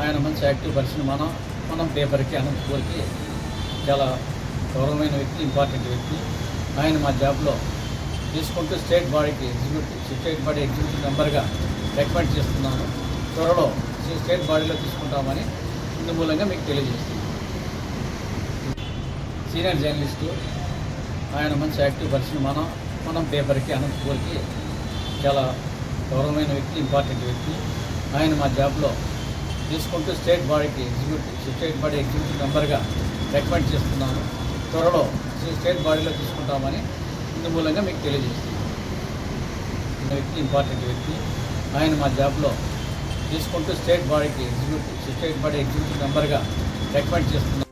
ఆయన మంచి active person మనం మనం పేపర్కి అనంతపూర్కి చాలా గౌరవమైన వ్యక్తి ఇంపార్టెంట్ వ్యక్తి. ఆయన మా జాబ్లో తీసుకుంటూ స్టేట్ బాడీకి ఎగ్జిక్యూటివ్ స్టేట్ బాడీ ఎగ్జిక్యూటివ్ మెంబర్గా రికమెండ్ చేస్తున్నాను. త్వరలో స్టేట్ బాడీలో తీసుకుంటామని ఇందు మూలంగా మీకు తెలియజేస్తున్నాను. సీనియర్ జర్నలిస్టు ఆయన మంచి యాక్టివ్ పర్సన్ మనం మనం పేపర్కి అనంతపూర్కి చాలా గౌరవమైన వ్యక్తి ఇంపార్టెంట్ వ్యక్తి. ఆయన మా జాబ్లో తీసుకుంటూ స్టేట్ బాడీకి ఎగ్జిక్యూటివ్ స్టేట్ బాడీ ఎగ్జిక్యూటివ్ మెంబర్గా రికమెండ్ చేస్తున్నాను. త్వరలో స్టేట్ బాడీలో తీసుకుంటామని ఇందు మూలంగా మీకు తెలియజేస్తున్నాను. వ్యక్తి ఇంపార్టెంట్ వ్యక్తి ఆయన మా జాబ్లో తీసుకుంటూ స్టేట్ బాడీకి ఎగ్జిక్యూటివ్ స్టేట్ బాడీ ఎగ్జిక్యూటివ్ మెంబర్గా రికమెండ్ చేస్తున్నాను.